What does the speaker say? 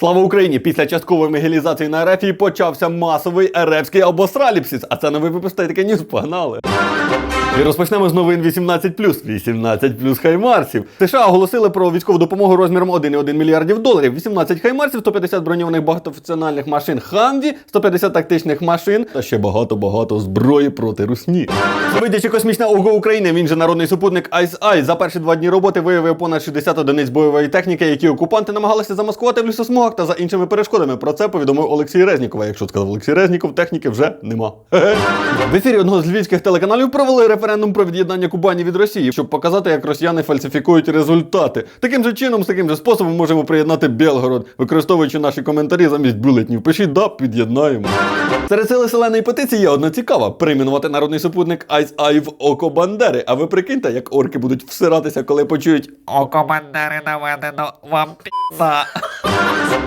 Слава Україні! Після часткової мегілізації на РФ почався масовий РФський обостраліпсіс. А це новий випуск таке ніс. Погнали! І розпочнемо з новин 18 18 хаймарсів. США оголосили про військову допомогу розміром 1,1 мільярдів доларів. 18 хаймарсів, 150 броньованих багатофункціональних машин Хамві, 150 тактичних машин та ще багато-багато зброї проти русні. Видячи космічна ОГО України, він же народний супутник Айс-Ай за перші два дні роботи виявив понад 60 одиниць бойової техніки, які окупанти намагалися замаскувати в лісосмугах та за іншими перешкодами. Про це повідомив Олексій Резнікова. Якщо сказав Олексій Резніков, техніки вже нема. В ефірі одного з львівських телеканалів провели референдум про від'єднання Кубані від Росії, щоб показати, як росіяни фальсифікують результати. Таким же чином, з таким же способом можемо приєднати Белгород, використовуючи наші коментарі замість бюлетнів. Пишіть да, під'єднаємо. Серед сили селеної петиції є одна цікава: перейменувати народний супутник Айс Ай в Око Бандери. А ви прикиньте, як орки будуть всиратися, коли почують Око Бандери наведено вам пі***на.